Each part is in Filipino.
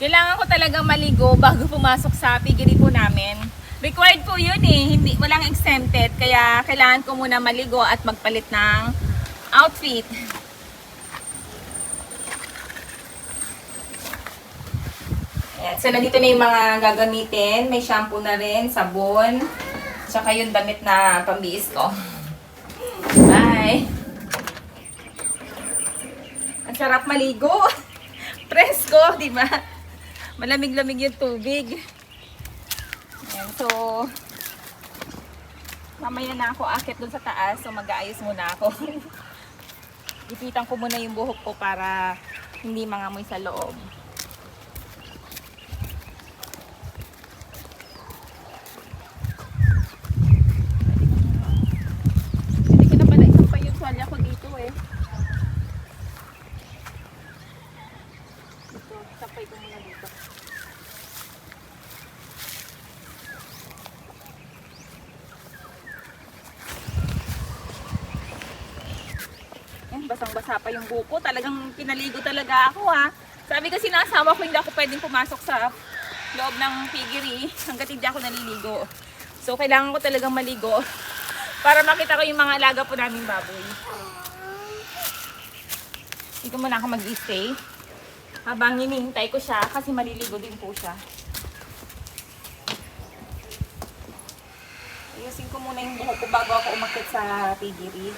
Kailangan ko talagang maligo bago pumasok sa piggery po namin. Required po yun eh, hindi, walang exempted. Kaya kailangan ko muna maligo at magpalit ng outfit. Ayan, so nandito na yung mga gagamitin. May shampoo na rin, sabon, tsaka yung damit na pambiis ko. Bye! Ang sarap maligo. Presko, di ba? Malamig-lamig yung tubig. Ayan, so, mamaya na ako akit dun sa taas. So, mag-aayos muna ako. Ipitan ko muna yung buhok ko para hindi mangamoy sa loob. Hindi ko na pala isang pa yung tuwalya ko dito eh. Ito, tapay ko muna dito. Yan, basang-basa pa yung buko. Talagang pinaligo talaga ako ha. Sabi kasi ng asawa ko, hindi ako pwedeng pumasok sa loob ng piggery hanggat hindi ako naliligo. So, kailangan ko talagang maligo para makita ko yung mga alaga po naming baboy. Dito muna ako mag-stay habang hinihintay ko siya kasi maliligo din po siya. Ayusin ko muna yung buhok ko bago ako umakit sa piggery.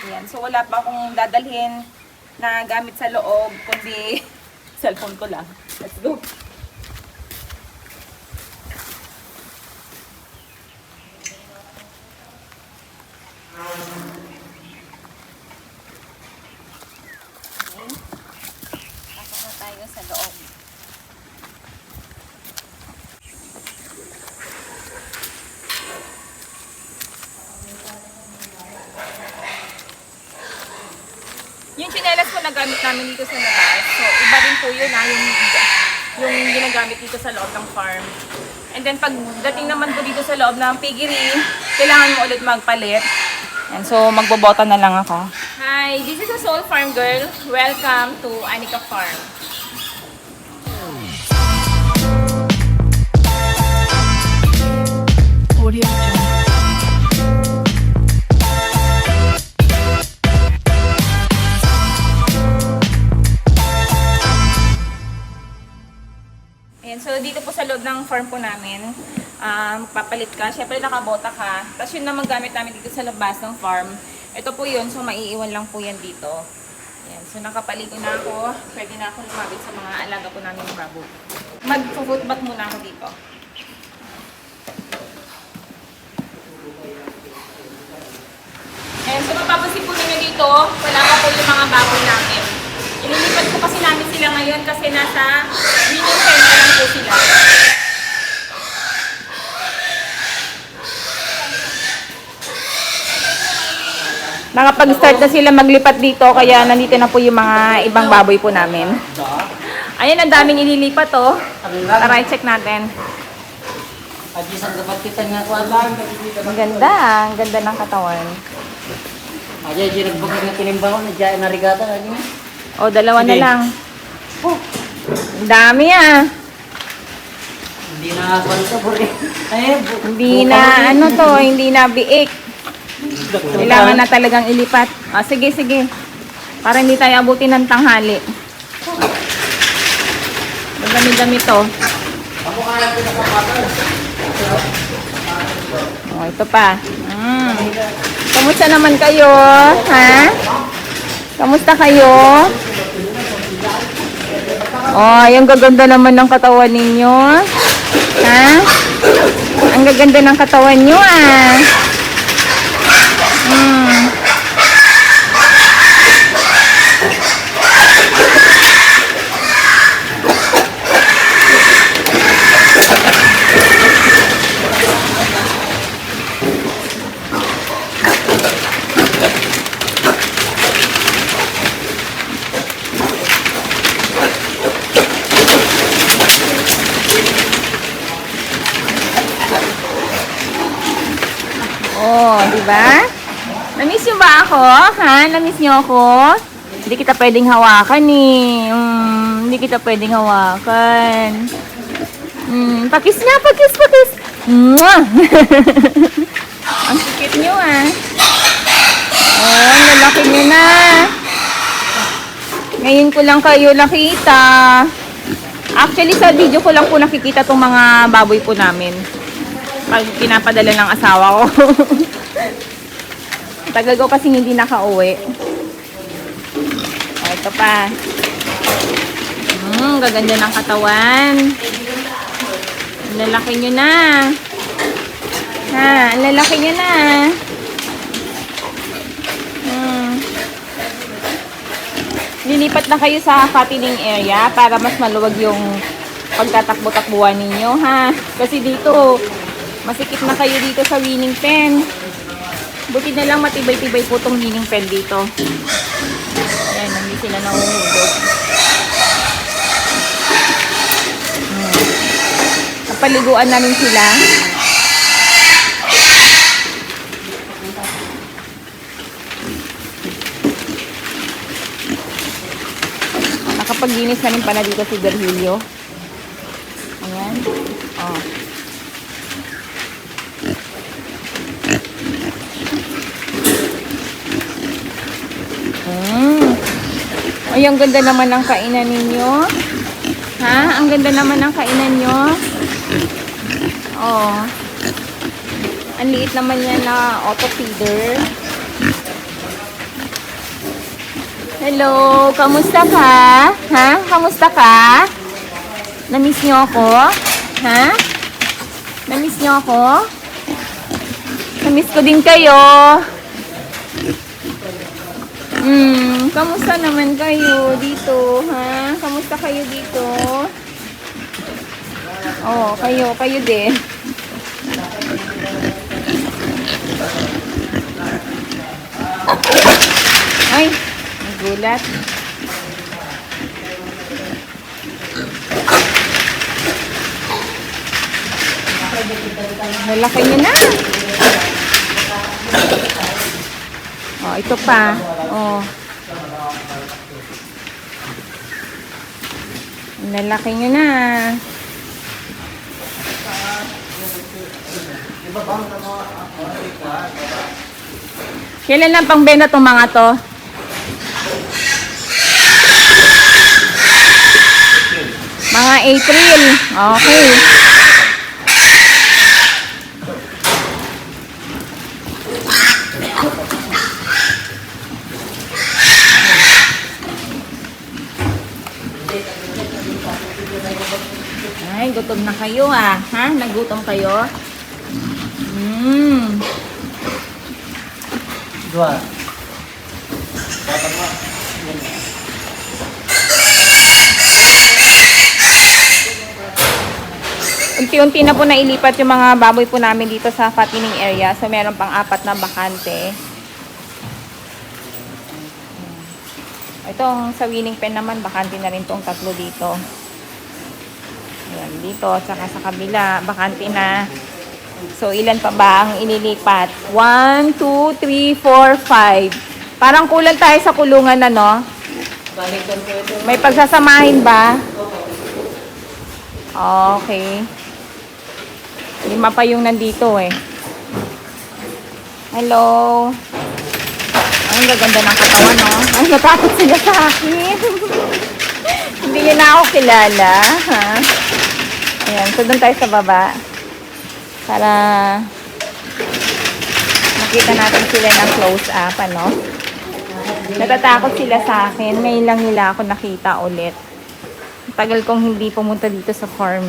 Ayan. So, wala pa akong dadalhin na gamit sa loob, kundi cellphone ko lang. Let's go. Yung chinelas ko na gamit namin dito sa labas. So, iba rin po yun ah, yung, yung ginagamit dito sa loob ng farm. And then, pagdating naman po dito sa loob ng piggery, kailangan mo ulit magpalit. And so, magbobota na lang ako. Hi, this is a Soul Farm Girl. Welcome to Anika Farm. Loob ng farm po namin, um, papalit ka. Siyempre nakabota ka. Tapos yun naman gamit namin dito sa labas ng farm. Ito po yun, so maiiwan lang po yan dito. Ayan, so nakapaligo na ako. Pwede na ako lumabit sa mga alaga po namin ng baboy. Mag-footbath muna ako dito. Ayan, so mapapansin po ninyo dito, wala pa po yung mga baboy namin. Ililipat ko kasi namin sila ngayon kasi nasa winning na lang po sila. Nakapag-start na sila maglipat dito kaya nandito na po yung mga ibang baboy po namin. Ayan, ang daming ililipat oh. Tara, i-check natin. Ajisan dapat kita nga kuan lang. Ang ganda, ang ganda ng katawan. Aja di nagbukod nga kinimbangon na jaya narigata ani. O, dalawa na Sige. lang. Ang dami ah. Hindi na buri. Ay, bu- Hindi na, ano to, hindi na biik. Doktor Kailangan ka. na talagang ilipat. Ah, sige, sige. Para hindi tayo abutin ng tanghali. Dami-dami to. Ako. Oh, ito pa. Mm. Kamusta naman kayo? Ha? Kamusta kayo? Oh, yung gaganda naman ng katawan ninyo. Ha? Ang gaganda ng katawan nyo ah. Mm. Ba? Namiss niyo ako? Niyo? Hindi kita pwedeng hawakan eh. Mm, hindi kita pwedeng hawakan. Mm, pakis nga, pakis, pakis. Mwah! Ang sikit nyo ah. Oh, ang lalaki nyo na. Ngayon ko lang kayo nakita. Actually, sa video ko lang po nakikita tong mga baboy po namin. Pag pinapadala ng asawa ko. Tagal ko kasi hindi nakauwi. Oh, ito pa. Hmm, gaganda ng katawan. Ang lalaki nyo na. Ha, ang lalaki nyo na. Hmm. Lilipat na kayo sa fattening area para mas maluwag yung pagtatakbo-takbuhan ninyo, ha? Kasi dito, masikip na kayo dito sa winning pen. Buti na lang matibay-tibay po tong winning pen dito. Ayan, hindi sila nahuhulog. Hmm. Napaliguan namin sila. Nakapaglinis na rin pala dito si Virgilio. Ayan. Oh. Ay, ang ganda naman ng kainan ninyo. Ha? Ang ganda naman ng kainan nyo. Oh. Ang liit naman yan na auto feeder. Hello, kamusta ka? Ha? Kamusta ka? Namiss niyo ako? Ha? Namiss niyo ako? Namiss ko din kayo. Hmm, kamusta naman kayo dito, ha? Kamusta kayo dito? Oh, kayo, kayo din. Ay, nagulat. Malaki niyo na. Oh, ito pa. Oh. Lalaki nyo na. Kailan lang pang benta tong mga to? Mga April. Okay. Ay, gutom na kayo ah. Ha? Nagutom kayo? Mmm. Dua. Unti-unti na po nailipat yung mga baboy po namin dito sa fattening area. So, meron pang apat na bakante. Ito, sa winning pen naman, bakante na rin tong tatlo dito. Dito, tsaka sa kabila, bakante na. So, ilan pa ba ang inilipat? 1, 2, 3, 4, 5. Parang kulang tayo sa kulungan na, no? May pagsasamahin ba? Okay. Lima pa yung nandito eh. Hello. Ang gaganda ng katawan, no? Ay, natakot sila sa akin. Hindi niya ako kilala, ha? Ayan, so doon tayo sa baba. Para makita natin sila ng close up, ano? Natatakot sila sa akin. Ngayon lang nila ako nakita ulit. Tagal kong hindi pumunta dito sa farm.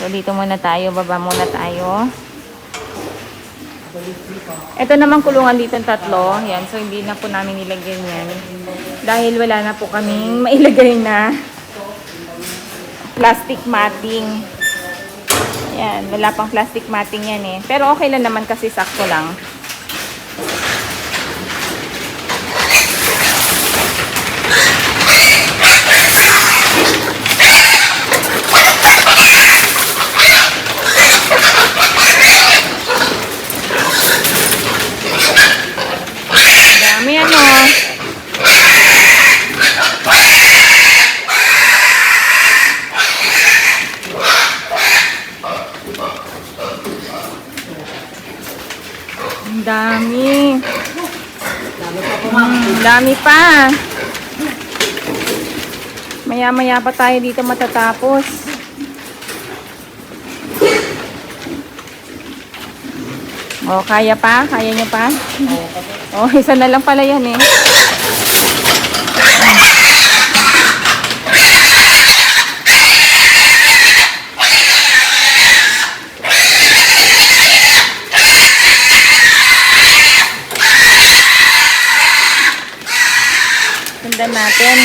So, dito muna tayo. Baba muna tayo. Ito naman kulungan dito tatlo. Yan. So, hindi na po namin nilagyan yan. Dahil wala na po kaming mailagay na plastic matting. Yan. Wala pang plastic matting yan eh. Pero okay lang naman kasi sakto lang. Dami. Hmm, dami pa. Maya-maya pa tayo dito matatapos. Oh, kaya pa? Kaya niyo pa? Oh, isa na lang pala yan eh. Sundan natin.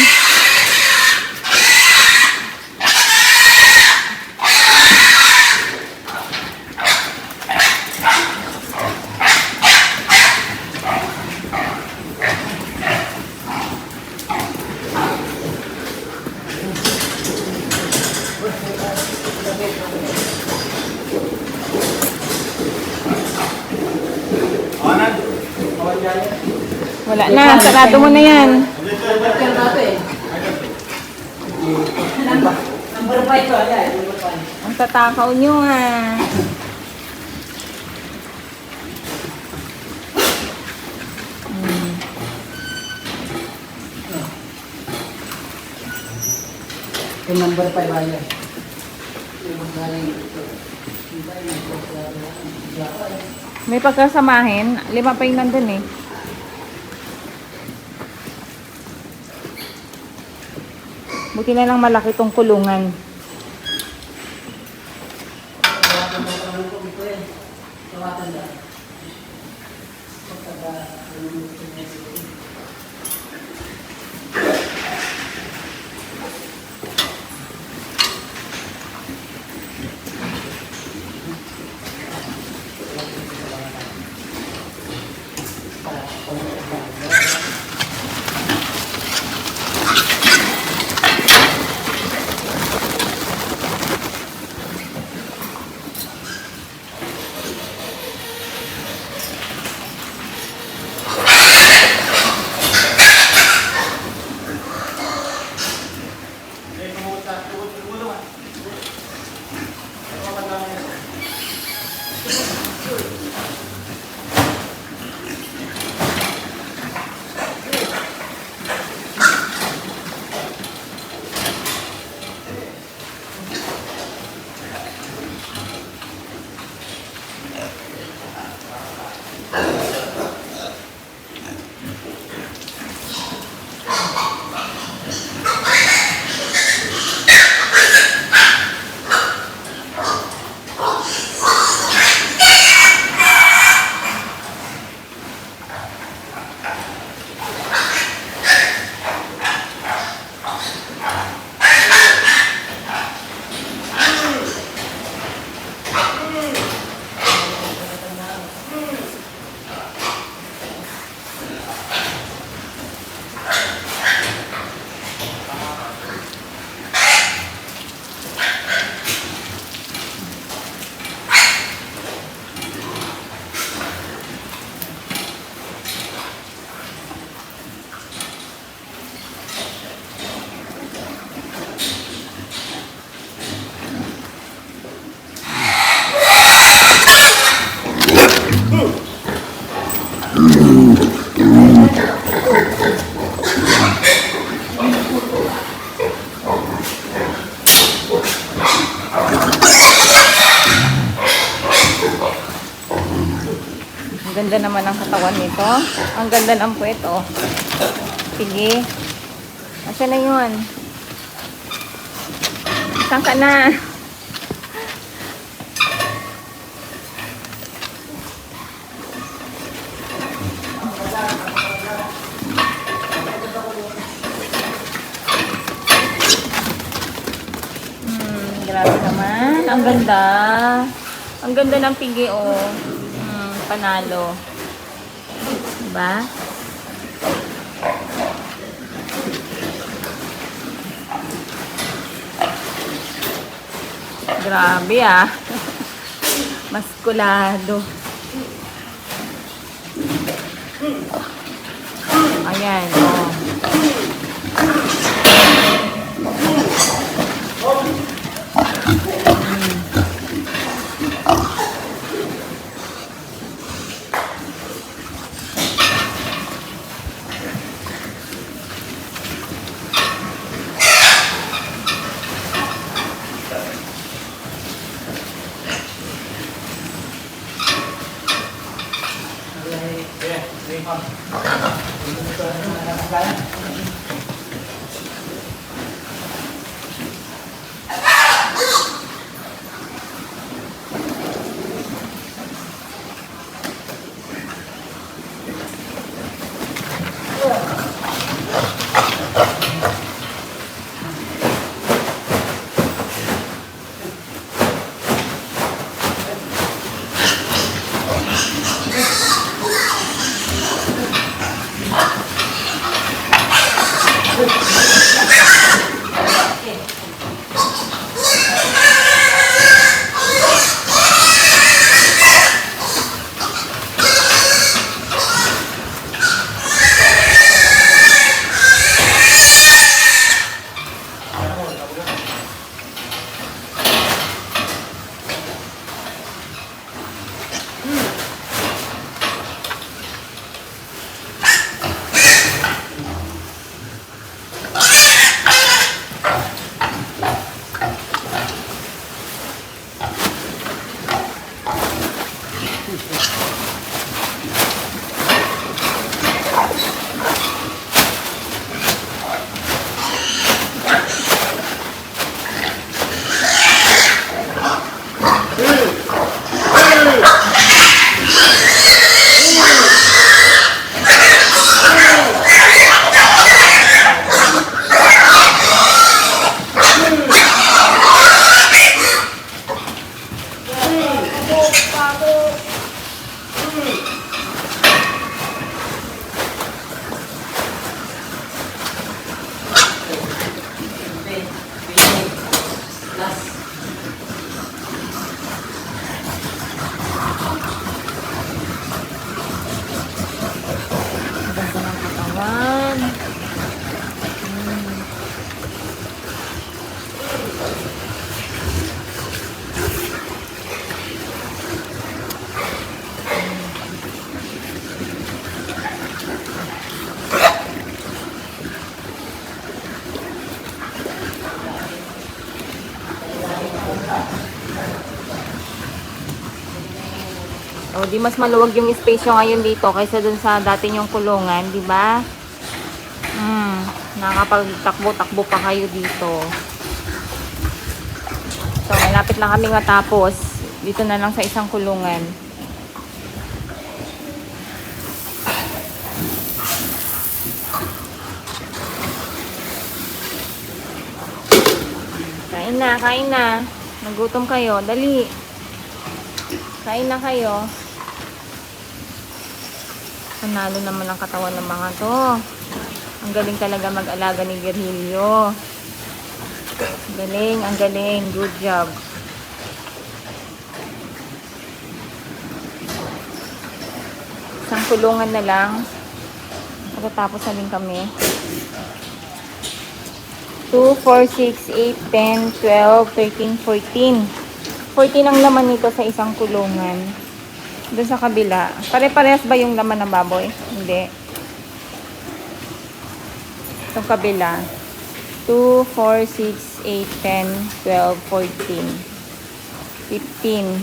Wala na, sarado mo na yan. Worker nato. Number, number 5 to. Ayan, number 5. Ang tatakaw nyo ah. Yung number 5 ayan. Yung galing ito. May pagkasamahin. Lima pa yung nandun eh. Buti na lang malaki tong kulungan. Ganda naman ang katawan nito. Ang ganda ng puwet, oh. Sige. Asa na yun? Saan ka na? Hmm, grabe naman. Ang ganda. Ang ganda ng pigi, oh. Panalo. Diba? Grabe ah. Maskulado. Ayan, oh. O, di mas maluwag yung space nyo ngayon dito kaysa dun sa dati yung kulungan, di ba? Hmm, nakakapagtakbo-takbo pa kayo dito. So, malapit na kami matapos. Dito na lang sa isang kulungan. Kain na, kain na. Nagutom kayo. Dali. Kain na kayo. Panalo naman ang katawan ng mga to. Ang galing talaga mag-alaga ni Virgilio. Galing, ang galing. Good job. Isang kulungan na lang. Pagkatapos na din kami. 2, 4, 6, 8, 10, 12, 13, 14. 14 ang laman nito sa isang kulungan. Doon sa kabila. Pare-parehas ba yung laman ng baboy? Hindi. Itong kabila. 2, 4, 6, 8, 10, 12, 14. 15.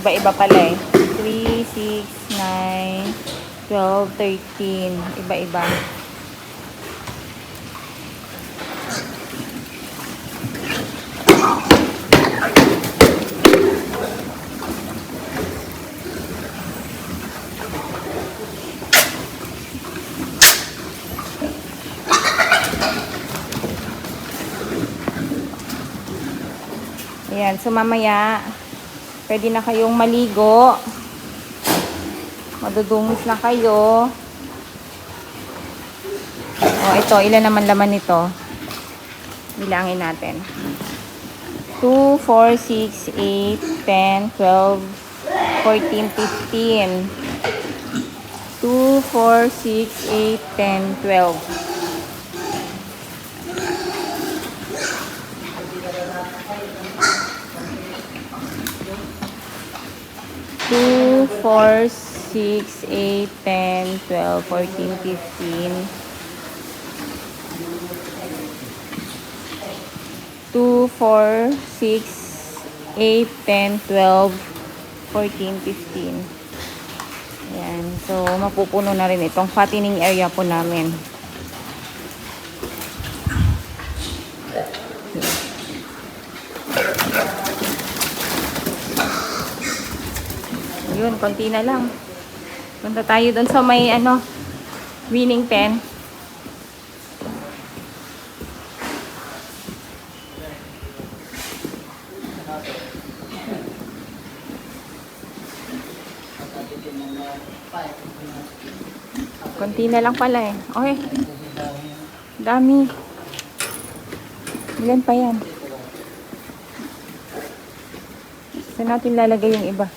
Iba-iba pala eh. 3, 6, 9, 12, 13. Iba-iba. Ayan, so mamaya, pwede na kayong maligo. Madudungis na kayo. O, ito, ilan naman laman nito? Bilangin natin. 2, 4, 6, 8, 10, 12, 14, 15. 2, 4, 6, 8, 10, 12. Two, four, six, eight, ten, twelve, fourteen, fifteen. Two, four, six, eight, ten, twelve, fourteen, fifteen. Ayan. So, mapupuno na rin itong fattening area po namin. Yun, konti na lang. Punta tayo doon sa may ano, winning pen. Konti na lang pala eh. Okay. Dami. Ilan pa yan? Saan natin lalagay yung iba?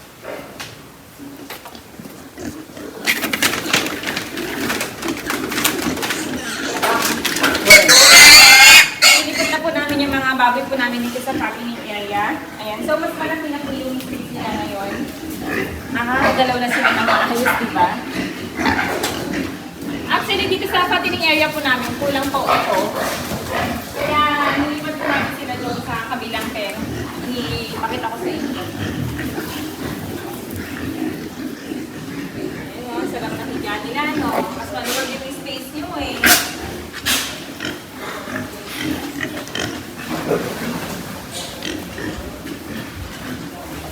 Ilipot na po namin yung mga baboy po namin dito sa packing area. Ayan. So, mas malaki na po yung space nila ngayon. Nakakagalaw na sila ng maayos, di ba? Actually, dito sa fattening area po namin, kulang po ito. Kaya, nilipat po namin sila doon sa kabilang pen. Ipakita ko sa inyo. Ayun, oh, sarap na higa nila, no? Mas maluwag yung space nyo, eh.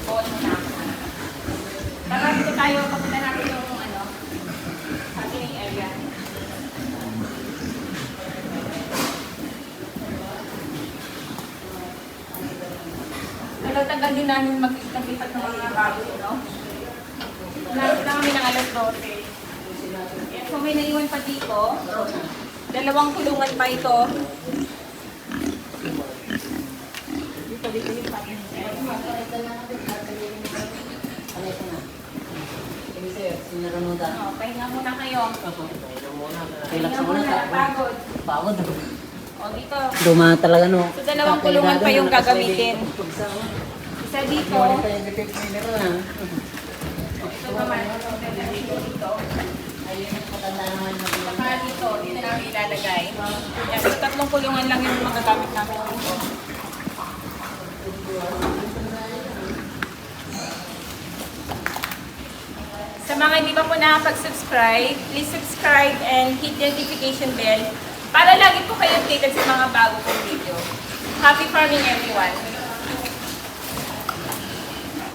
Oo, muna. Tara, dito tayo, papunta natin yung ano, fattening area. Tagal-tagal din namin mag-lipat ng mga bago, no? Nalapit na kami ng alas 12. Yan, so may naiwan pa dito. Dalawang kulungan pa ito. Dito, dito yung fattening area. Alay ko na. Sige sir, sinarunudan. Oh, pahinga muna kayo. Relax Pahinga muna. muna, pagod. Pagod. O, dito. Duma talaga no. So, dalawang kulungan pa yung gagamitin. Isa dito. Ito naman. Dito. Ayun, matanda naman. Saka dito, dito namin ilalagay. Yan, so tatlong kulungan lang yung magagamit namin dito. Sa mga hindi pa po nakapag-subscribe, please subscribe and hit the notification bell para lagi po kayo updated sa mga bago kong video. Happy farming everyone!